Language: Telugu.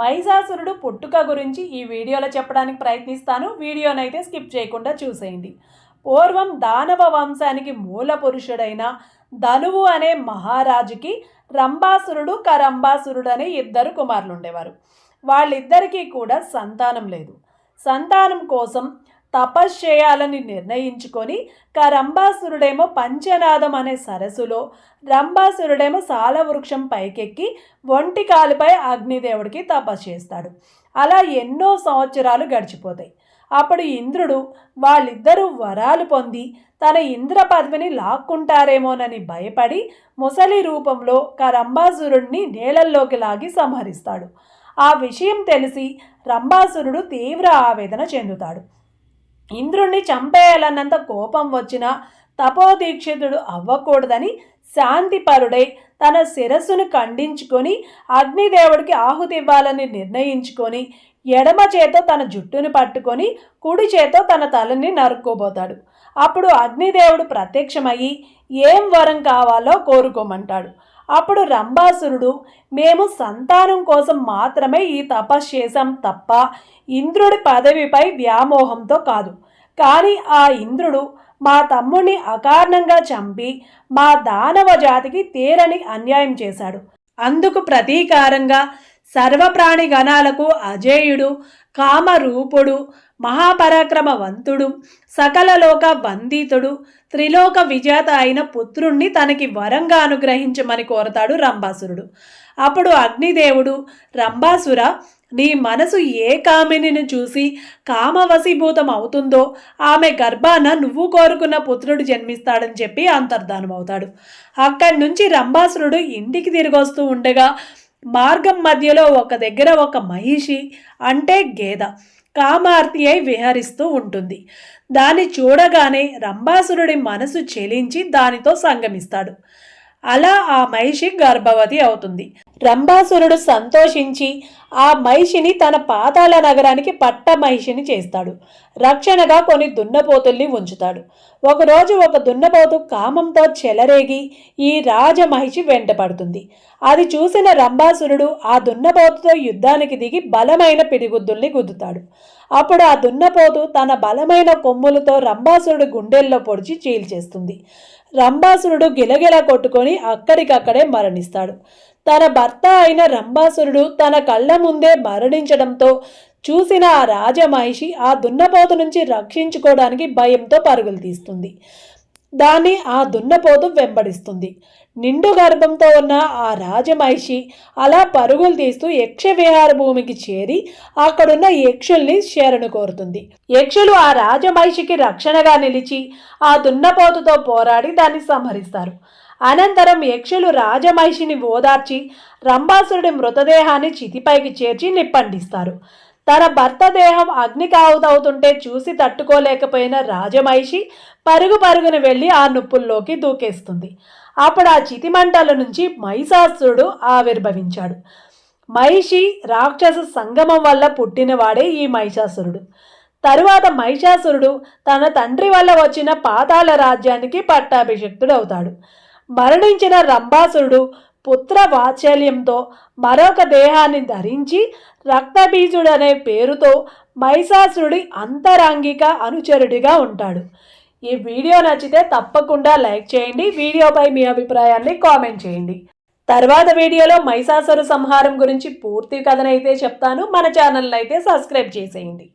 మహిషాసురుడు పుట్టుక గురించి ఈ వీడియోలో చెప్పడానికి ప్రయత్నిస్తాను. వీడియోనైతే స్కిప్ చేయకుండా చూసేయండి. పూర్వం దానవ వంశానికి మూల పురుషుడైన ధనువు అనే మహారాజుకి రంభాసురుడు కరంభాసురుడు అనే ఇద్దరు కుమారులు ఉండేవారు వాళ్ళిద్దరికీ కూడా సంతానం లేదు. సంతానం కోసం తపస్ చేయాలని నిర్ణయించుకొని కరంబాసురుడేమో పంచనాదం అనే సరస్సులో రంభాసురుడేమో సాలవృక్షం పైకెక్కి ఒంటి కాలుపై అగ్నిదేవుడికి తపస్సు చేస్తాడు. అలా ఎన్నో సంవత్సరాలు గడిచిపోతాయి. అప్పుడు ఇంద్రుడు వాళ్ళిద్దరూ వరాలు పొంది తన ఇంద్ర పదవిని లాక్కుంటారేమోనని భయపడి ముసలి రూపంలో కరంబాసురుణ్ణి నేలల్లోకి లాగి సంహరిస్తాడు. ఆ విషయం తెలిసి రంభాసురుడు తీవ్ర ఆవేదన చెందుతాడు. ఇంద్రుణ్ణి చంపేయాలన్నంత కోపం వచ్చిన తపోదీక్షితుడు అవ్వకూడదని శాంతిపరుడై తన శిరస్సును ఖండించుకొని అగ్నిదేవుడికి ఆహుతి ఇవ్వాలని నిర్ణయించుకొని ఎడమ చేతో తన జుట్టును పట్టుకొని కుడి చేతో తన తలని నరుక్కోబోతాడు. అప్పుడు అగ్నిదేవుడు ప్రత్యక్షమయ్యి ఏం వరం కావాలో కోరుకోమంటాడు. అప్పుడు రంభాసురుడు మేము సంతానం కోసం మాత్రమే ఈ తపస్సు చేశాం తప్ప ఇంద్రుడి పదవిపై వ్యామోహంతో కాదు. కానీ ఆ ఇంద్రుడు మా తమ్ముణ్ణి అకారణంగా చంపి మా దానవ జాతికి తీరని అన్యాయం చేశాడు. అందుకు ప్రతీకారంగా సర్వప్రాణి గణాలకు అజేయుడు కామరూపుడు మహాపరాక్రమవంతుడు సకలలోక వందితుడు త్రిలోక విజేత అయిన పుత్రుణ్ణి తనకి వరంగా అనుగ్రహించమని కోరతాడు రంభాసురుడు. అప్పుడు అగ్నిదేవుడు రంభాసుర నీ మనసు ఏ కామినిని చూసి కామవశీభూతం అవుతుందో ఆమె గర్భాన నువ్వు కోరుకున్న పుత్రుడు జన్మిస్తాడని చెప్పి అంతర్ధానం అవుతాడు అక్కడి నుంచి రంభాసురుడు ఇంటికి తిరిగొస్తూ ఉండగా మార్గం మధ్యలో ఒక దగ్గర ఒక మహిషి అంటే గేద కామార్తి అయి విహరిస్తూ ఉంటుంది. దాన్ని చూడగానే రంభాసురుడి మనసు చెలించి దానితో సంగమిస్తాడు. అలా ఆ మహిషి గర్భవతి అవుతుంది. రంభాసురుడు సంతోషించి ఆ మహిషిని తన పాతాల నగరానికి పట్ట మహిషిని చేస్తాడు. రక్షణగా కొన్ని దున్నపోతుల్ని ఉంచుతాడు. ఒకరోజు ఒక దున్నపోతు కామంతో చెలరేగి ఈ రాజమహిషి వెంటపడుతుంది. అది చూసిన రంభాసురుడు ఆ దున్నపోతుతో యుద్ధానికి దిగి బలమైన పిడిగుద్దుల్ని గుద్దుతాడు. అప్పుడు ఆ దున్నపోతు తన బలమైన కొమ్ములతో రంభాసురుడు గుండెల్లో పొడిచి చీల్చేస్తుంది. రంభాసురుడు గిలగిల కొట్టుకొని అక్కడికక్కడే మరణిస్తాడు. తన భర్త అయిన రంభాసురుడు తన కళ్ళ ముందే మరణించడంతో చూసిన ఆ రాజమహిషి ఆ దున్నపోతు నుంచి రక్షించుకోవడానికి భయంతో పరుగులు తీస్తుంది. దాన్ని ఆ దున్నపోతు వెంబడిస్తుంది. నిండు గర్భంతో ఉన్న ఆ రాజమహిషి అలా పరుగులు తీస్తూ యక్ష విహార భూమికి చేరి అక్కడున్న యక్షుల్ని శరణు కోరుతుంది. యక్షులు ఆ రాజమహిషికి రక్షణగా నిలిచి ఆ దున్నపోతుతో పోరాడి దాన్ని సంహరిస్తారు. అనంతరం యక్షులు రాజమహిషిని ఓదార్చి రంభాసురుడి మృతదేహాన్ని చితిపైకి చేర్చి నిప్పండిస్తారు. తన భర్త దేహం అగ్నికి ఆవుతవుతుంటే చూసి తట్టుకోలేకపోయిన రాజమహిషి పరుగు పరుగున వెళ్ళి ఆ నొప్పుల్లోకి దూకేస్తుంది. అప్పుడు ఆ చితిమంటల నుంచి మహిషాసురుడు ఆవిర్భవించాడు. మహిషి రాక్షస సంగమం వల్ల పుట్టినవాడే ఈ మహిషాసురుడు. తరువాత మహిషాసురుడు తన తండ్రి వల్ల వచ్చిన పాతాళ రాజ్యానికి పట్టాభిషక్తుడవుతాడు. మరణించిన రంభాసురుడు పుత్ర వాత్సల్యంతో మరొక దేహాన్ని ధరించి రక్తబీజుడనే అనే పేరుతో మహిషాసురుడి అంతరంగిక అనుచరుడిగా ఉంటాడు. ఈ వీడియో నచ్చితే తప్పకుండా లైక్ చేయండి. వీడియోపై మీ అభిప్రాయాన్ని కామెంట్ చేయండి. తర్వాత వీడియోలో మైసాసురు సంహారం గురించి పూర్తి కథనైతే చెప్తాను. మన ఛానల్ అయితే సబ్స్క్రైబ్ చేసేయండి.